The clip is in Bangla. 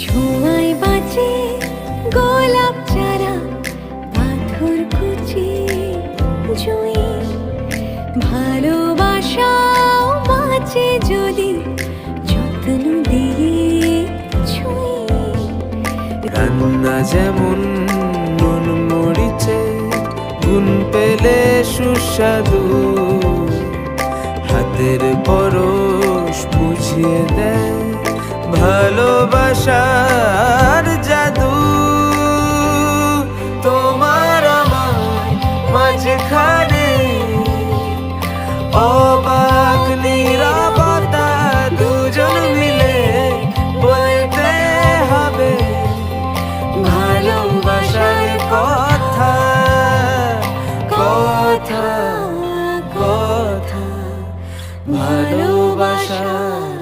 ছোঁয়ায় বাঁচে গোলাপ চারা, পাথর কুচি জুই। ভালোবাসাও যদি যত্ন দিয়ে ছুঁই। রান্না যেমন নুন মরিচে গুণ পেলে সুস্বাদু। ভালোবাসার জাদু। তোমার আমার মাঝখানে অবাক নিরাপতা দুজন মিলে বলতে হবে ভালোবাসার কথা কথা কথা। ভালোবাসার